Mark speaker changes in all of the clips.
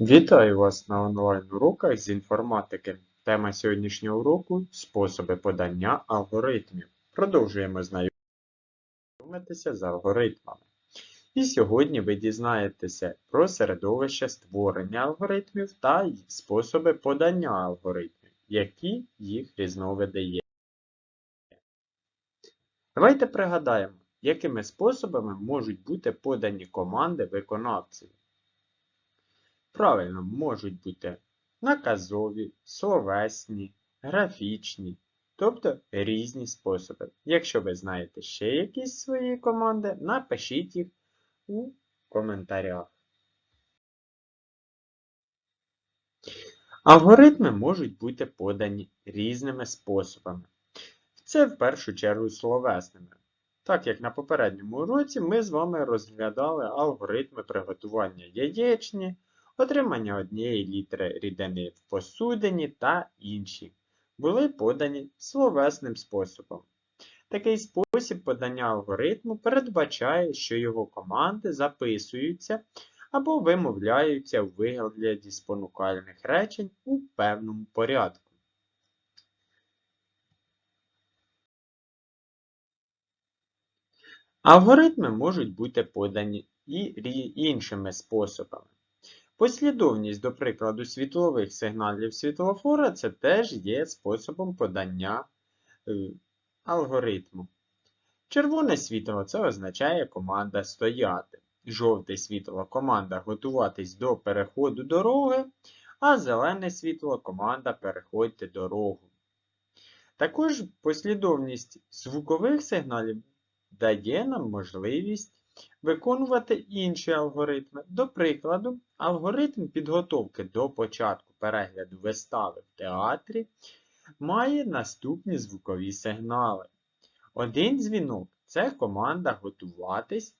Speaker 1: Вітаю вас на онлайн-уроках з інформатики. Тема сьогоднішнього уроку способи подання алгоритмів. Продовжуємо знайомитися з алгоритмами. І сьогодні ви дізнаєтеся про середовище створення алгоритмів та способи подання алгоритмів, які їх різновиди є. Давайте пригадаємо, якими способами можуть бути подані команди виконавців. Правильно, можуть бути наказові, словесні, графічні, тобто різні способи. Якщо ви знаєте ще якісь свої команди, напишіть їх у коментарях. Алгоритми можуть бути подані різними способами. Це в першу чергу словесними. Так як на попередньому уроці ми з вами розглядали алгоритми приготування яєчні, отримання однієї літери рідини в посудині та інші були подані словесним способом. Такий спосіб подання алгоритму передбачає, що його команди записуються або вимовляються у вигляді спонукальних речень у певному порядку. Алгоритми можуть бути подані і іншими способами. Послідовність, до прикладу, світлових сигналів світлофора це теж є способом подання е, алгоритму. Червоне світло це означає команда стояти. Жовте світло команда готуватись до переходу дороги, а зелене світло команда переходьте дорогу. Також послідовність звукових сигналів дає нам можливість виконувати інші алгоритми. До прикладу, алгоритм підготовки до початку перегляду вистави в театрі має наступні звукові сигнали. Один дзвінок це команда готуватись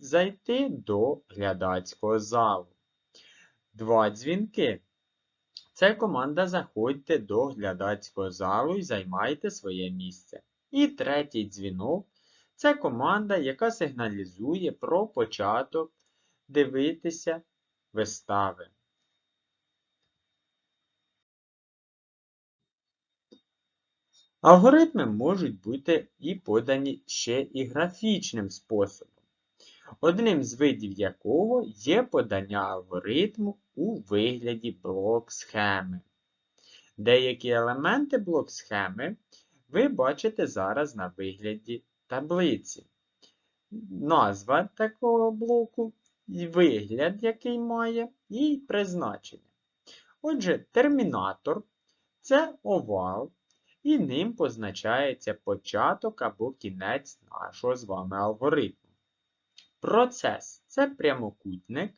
Speaker 1: зайти до глядацького залу. Два дзвінки. Це команда заходьте до глядацького залу і займайте своє місце. І третій дзвінок це команда, яка сигналізує про початок дивитися вистави. Алгоритми можуть бути і подані ще і графічним способом, одним з видів якого є подання алгоритму у вигляді блок-схеми. Деякі елементи блок-схеми ви бачите зараз на вигляді таблиці. Назва такого блоку, вигляд, який має, і призначення. Отже, термінатор це овал, і ним позначається початок або кінець нашого з вами алгоритму. Процес це прямокутник,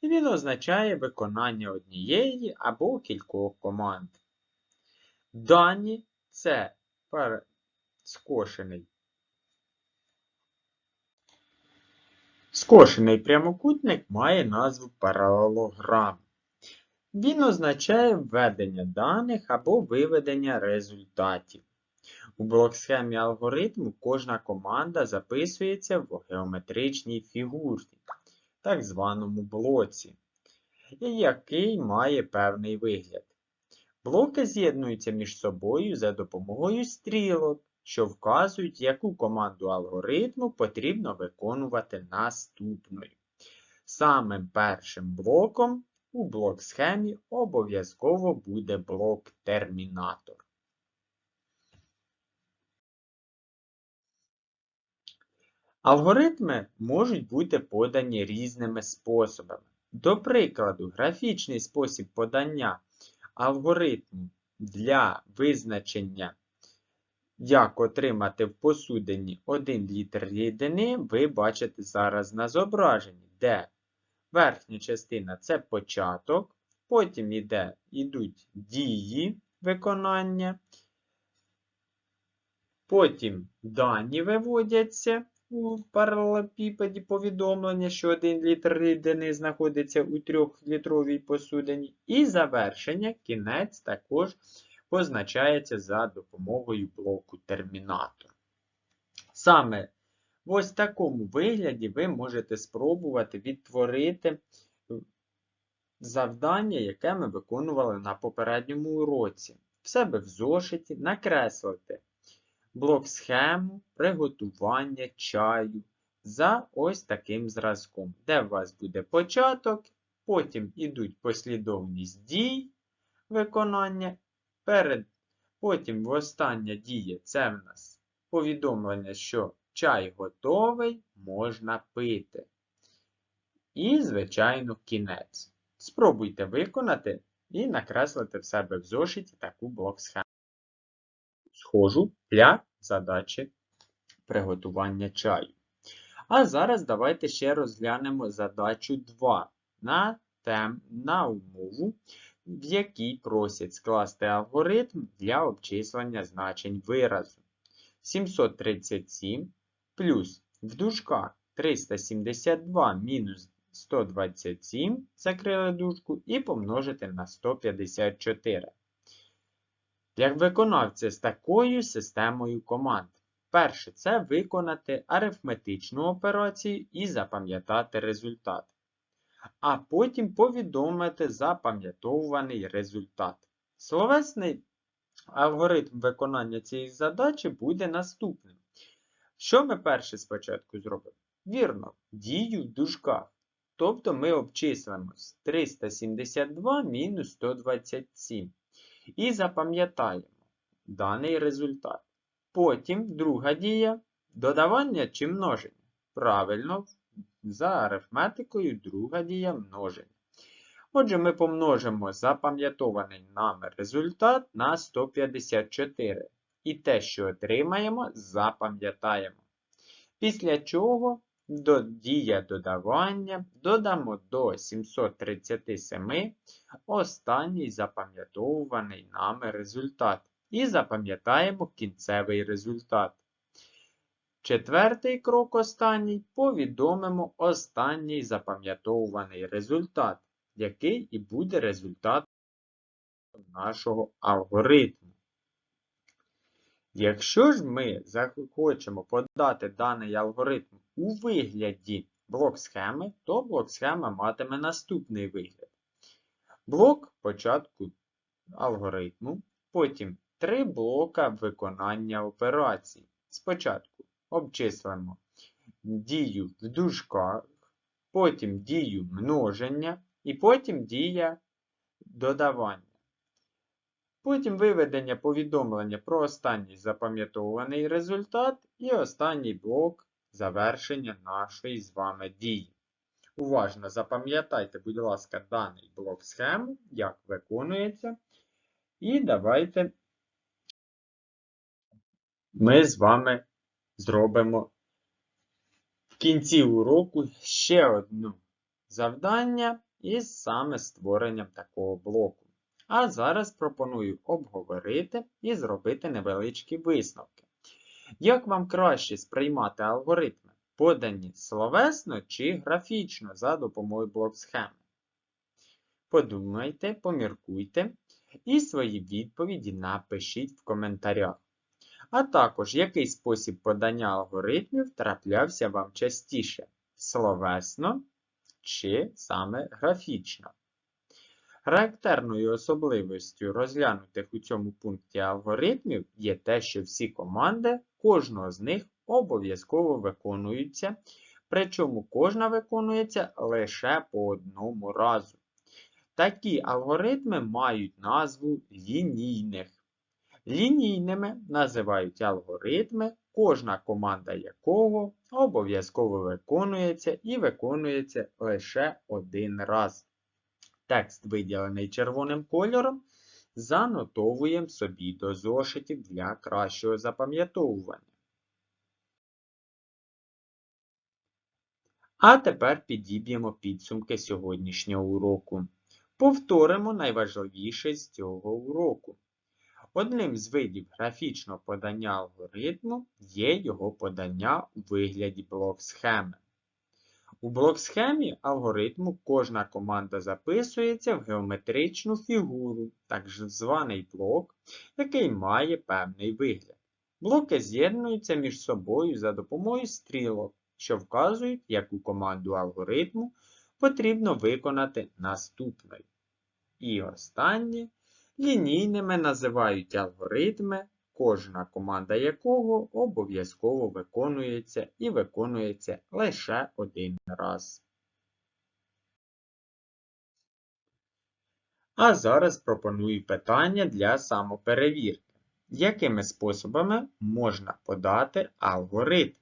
Speaker 1: і він означає виконання однієї або кількох команд. Дані це скошений Скошений прямокутник має назву паралелограм. Він означає введення даних або виведення результатів. У блок-схемі алгоритму кожна команда записується в геометричній фігурі, так званому блоці, який має певний вигляд. Блоки з'єднуються між собою за допомогою стрілок, що вказують, яку команду алгоритму потрібно виконувати наступною. Самим першим блоком у блок-схемі обов'язково буде блок термінатор. Алгоритми можуть бути подані різними способами. До прикладу, графічний спосіб подання алгоритму для визначення як отримати в посудині 1 літр рідини, ви бачите зараз на зображенні, де верхня частина це початок, потім іде, йдуть дії виконання, потім дані виводяться у паралелепіпеді повідомлення, що 1 літр рідини знаходиться у 3-літровій посудині, і завершення, кінець також позначається за допомогою блоку термінатор. Саме в ось такому вигляді ви можете спробувати відтворити завдання, яке ми виконували на попередньому уроці. В себе в зошиті накреслити блок схему приготування чаю за ось таким зразком, де у вас буде початок, потім ідуть послідовність дій виконання, перед, потім остання дія це в нас повідомлення, що чай готовий, можна пити. І, звичайно, кінець. Спробуйте виконати і накреслити в себе в зошиті таку блок-схему. Схожу для задачі приготування чаю. А зараз давайте ще розглянемо задачу 2 на, тем, на умову, в якій просять скласти алгоритм для обчислення значень виразу. 737 плюс в дужках 372 мінус 127, закрили дужку, і помножити на 154. Як виконавця з такою системою команд. Перше це виконати арифметичну операцію і запам'ятати результат. А потім повідомити запам'ятовуваний результат. Словесний алгоритм виконання цієї задачі буде наступним. Що ми перше спочатку зробимо? Вірно, дію в дужках. Тобто ми обчислимо 372 мінус 127. І запам'ятаємо даний результат. Потім друга дія додавання чи множення. Правильно, за арифметикою друга дія множення. Отже, ми помножимо запам'ятований нами результат на 154. І те, що отримаємо, запам'ятаємо. Після чого до дія додавання додамо до 737 останній запам'ятовуваний нами результат. І запам'ятаємо кінцевий результат. Четвертий крок останній повідомимо останній запам'ятовуваний результат, який і буде результатом нашого алгоритму. Якщо ж ми захочемо подати даний алгоритм у вигляді блок-схеми, то блок-схема матиме наступний вигляд. Блок початку алгоритму, потім три блока виконання операцій. Спочатку обчислимо дію в дужках, потім дію множення і потім дія додавання. Потім виведення повідомлення про останній запам'ятований результат і останній блок завершення нашої з вами дії. Уважно запам'ятайте, будь ласка, даний блок схеми, як виконується. І давайте ми з вами зробимо в кінці уроку ще одне завдання із саме створенням такого блоку. А зараз пропоную обговорити і зробити невеличкі висновки. Як вам краще сприймати алгоритми, подані словесно чи графічно за допомогою блок-схеми? Подумайте, поміркуйте і свої відповіді напишіть в коментарях. А також, який спосіб подання алгоритмів траплявся вам частіше словесно чи саме графічно. Характерною особливістю розглянутих у цьому пункті алгоритмів є те, що всі команди кожного з них обов'язково виконуються, причому кожна виконується лише по одному разу. Такі алгоритми мають назву лінійних. Лінійними називають алгоритми, кожна команда якого обов'язково виконується і виконується лише один раз. Текст, виділений червоним кольором, занотовуємо собі до зошитів для кращого запам'ятовування. А тепер підіб'ємо підсумки сьогоднішнього уроку. Повторимо найважливіше з цього уроку. Одним з видів графічного подання алгоритму є його подання у вигляді блок-схеми. У блок-схемі алгоритму кожна команда записується в геометричну фігуру, так званий блок, який має певний вигляд. Блоки з'єднуються між собою за допомогою стрілок, що вказують, яку команду алгоритму потрібно виконати наступною. І останнє лінійними називають алгоритми, кожна команда якого обов'язково виконується і виконується лише один раз. А зараз пропоную питання для самоперевірки. Якими способами можна подати алгоритм?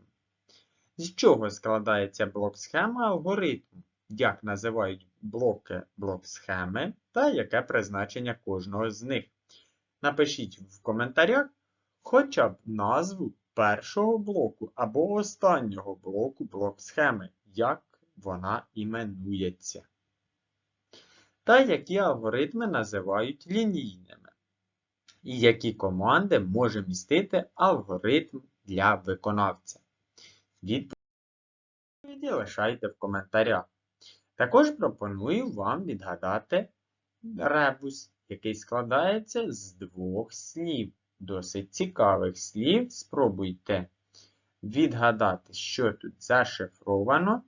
Speaker 1: З чого складається блок схеми алгоритму? Як називають блоки блок схеми та яке призначення кожного з них? Напишіть в коментарях хоча б назву першого блоку або останнього блоку блок схеми, як вона іменується. Та які алгоритми називають лінійними. І які команди може містити алгоритм для виконавця. Відповіді лишайте в коментарях. Також пропоную вам відгадати ребус, який складається з двох слів. Досить цікавих слів. Спробуйте відгадати, що тут зашифровано.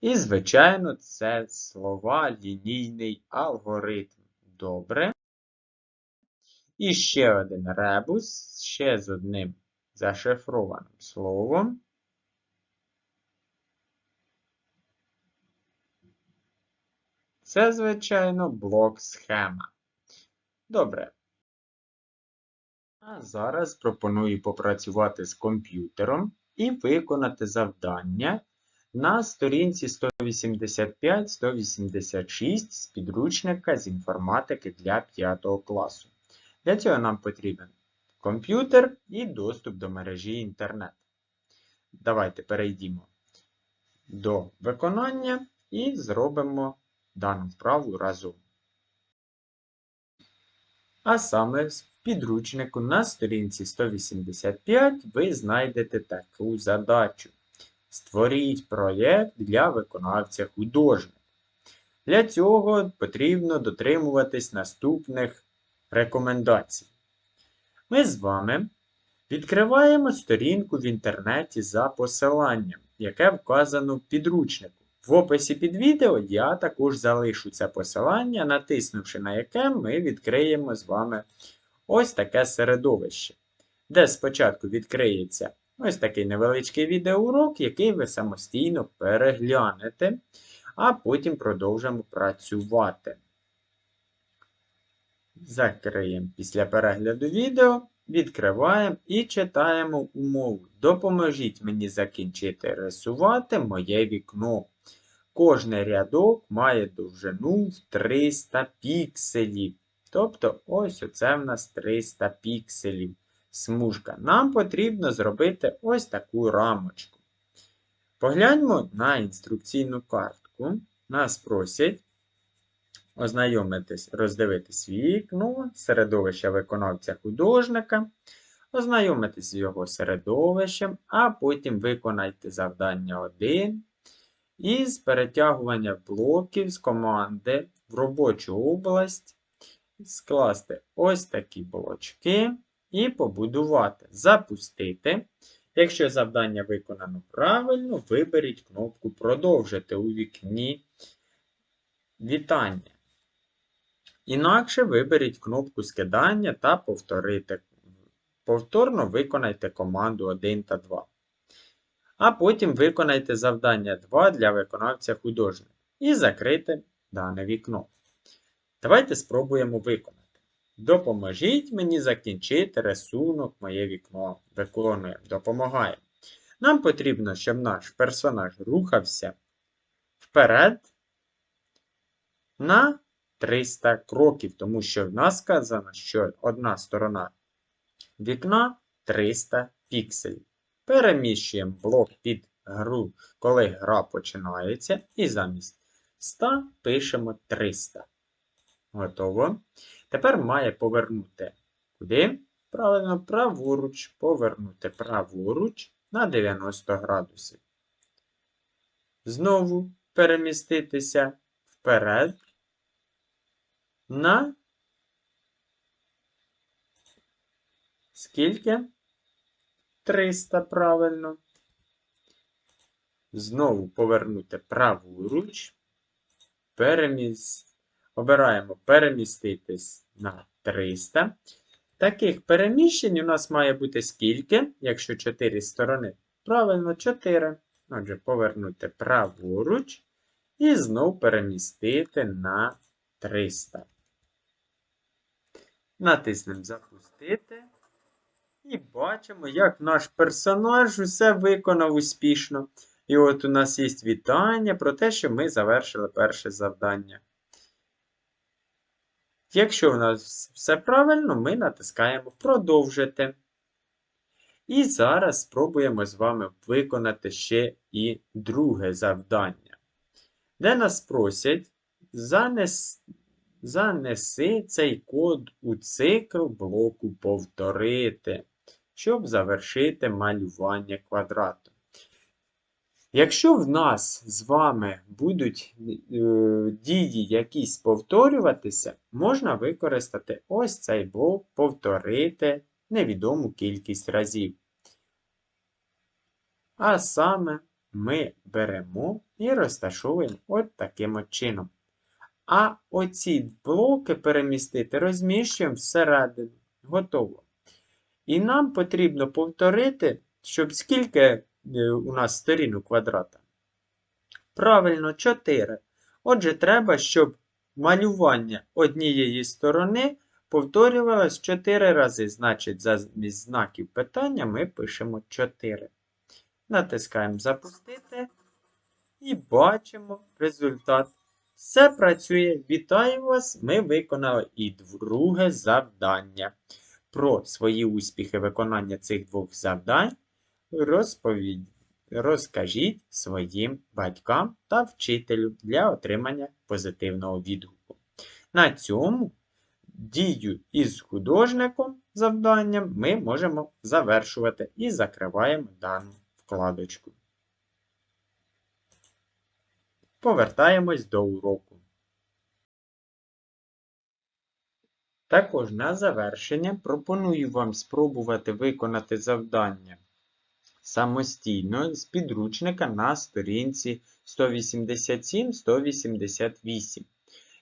Speaker 1: І, звичайно, це слова лінійний алгоритм. Добре. І ще один ребус, ще з одним зашифрованим словом. Це, звичайно, блок схема. Добре. А зараз пропоную попрацювати з комп'ютером і виконати завдання на сторінці 185-186 з підручника з інформатики для 5 класу. Для цього нам потрібен комп'ютер і доступ до мережі інтернет. Давайте перейдімо до виконання і зробимо дану вправу разом. А саме в підручнику на сторінці 185 ви знайдете таку задачу. Створіть проєкт для виконавця художника. Для цього потрібно дотримуватись наступних рекомендацій. Ми з вами відкриваємо сторінку в інтернеті за посиланням, яке вказано в підручнику. В описі під відео я також залишу це посилання, натиснувши на яке ми відкриємо з вами ось таке середовище, де спочатку відкриється ось такий невеличкий відеоурок, який ви самостійно переглянете, а потім продовжимо працювати. Закриємо після перегляду відео, відкриваємо і читаємо умову. Допоможіть мені закінчити рисувати моє вікно. Кожний рядок має довжину в 300 пікселів. Тобто, ось оце в нас 300 пікселів. Смужка. Нам потрібно зробити ось таку рамочку. Погляньмо на інструкційну картку. Нас просять ознайомитись, роздивитись вікно, середовище виконавця художника, ознайомитись з його середовищем, а потім виконайте завдання 1 із перетягування блоків з команди в робочу область, скласти ось такі блочки і побудувати, запустити. Якщо завдання виконано правильно, виберіть кнопку Продовжити у вікні Вітання. Інакше виберіть кнопку скидання та повторити. Повторно виконайте команду 1 та 2. А потім виконайте завдання 2 для виконавця художника і закрити дане вікно. Давайте спробуємо виконати. Допоможіть мені закінчити рисунок моє вікно. Виконуємо, допомагаємо. Нам потрібно, щоб наш персонаж рухався вперед на 300 кроків, тому що в нас сказано, що одна сторона вікна 300 пікселів. Переміщуємо блок під гру, коли гра починається, і замість 100 пишемо 300. Готово. Тепер має повернути куди? Правильно, праворуч, повернути праворуч на 90 градусів. Знову переміститися вперед на скільки? 300 правильно. знову повернути праворуч. Переміс... Обираємо переміститись на 300. Таких переміщень у нас має бути скільки, якщо 4 сторони? Правильно, 4. Отже, повернути праворуч і знову перемістити на 300. Натиснемо Запустити. І бачимо, як наш персонаж усе виконав успішно. І от у нас є вітання про те, що ми завершили перше завдання. Якщо у нас все правильно, ми натискаємо Продовжити. І зараз спробуємо з вами виконати ще і друге завдання, де нас просять занес... занеси цей код у цикл блоку повторити, щоб завершити малювання квадрату. Якщо в нас з вами будуть е, дії якісь повторюватися, можна використати ось цей блок повторити невідому кількість разів. А саме ми беремо і розташовуємо от таким от чином. А оці блоки перемістити розміщуємо всередину. Готово. І нам потрібно повторити, щоб скільки е, у нас сторін у квадрата? Правильно, 4. Отже, треба, щоб малювання однієї сторони повторювалось 4 рази. Значить, замість знаків питання ми пишемо 4. Натискаємо Запустити і бачимо результат. Все працює. Вітаю вас! Ми виконали і друге завдання. Про свої успіхи виконання цих двох завдань розповідь, розкажіть своїм батькам та вчителю для отримання позитивного відгуку. На цьому дію із художником завданням ми можемо завершувати і закриваємо дану вкладочку. Повертаємось до уроку. Також на завершення пропоную вам спробувати виконати завдання самостійно з підручника на сторінці 187-188.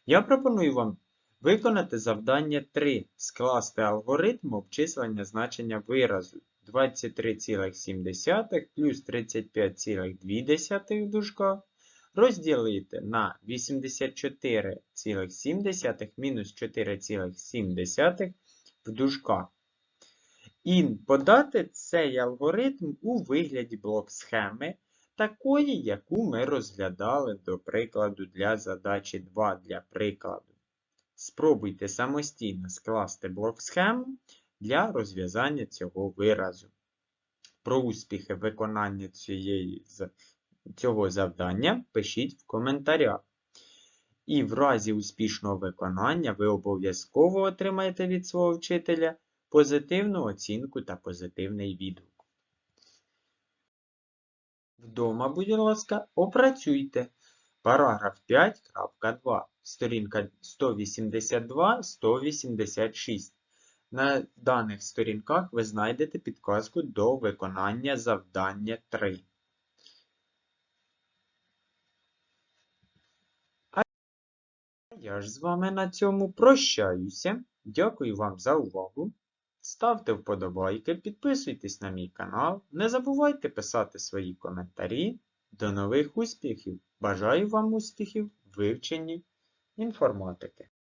Speaker 1: Я пропоную вам виконати завдання 3. Скласти алгоритм обчислення значення виразу 23,7 плюс 35,2 в дужках розділити на 84,7 мінус 4,7 в дужках. І подати цей алгоритм у вигляді блок-схеми, такої, яку ми розглядали, до прикладу, для задачі 2 для прикладу. Спробуйте самостійно скласти блок-схему для розв'язання цього виразу. Про успіхи виконання цієї цього завдання пишіть в коментарях. І в разі успішного виконання ви обов'язково отримаєте від свого вчителя позитивну оцінку та позитивний відгук. Вдома, будь ласка, опрацюйте параграф 5.2, сторінка 182-186. На даних сторінках ви знайдете підказку до виконання завдання 3. Я ж з вами на цьому прощаюся. Дякую вам за увагу. Ставте вподобайки, підписуйтесь на мій канал. Не забувайте писати свої коментарі. До нових успіхів! Бажаю вам успіхів в вивченні інформатики.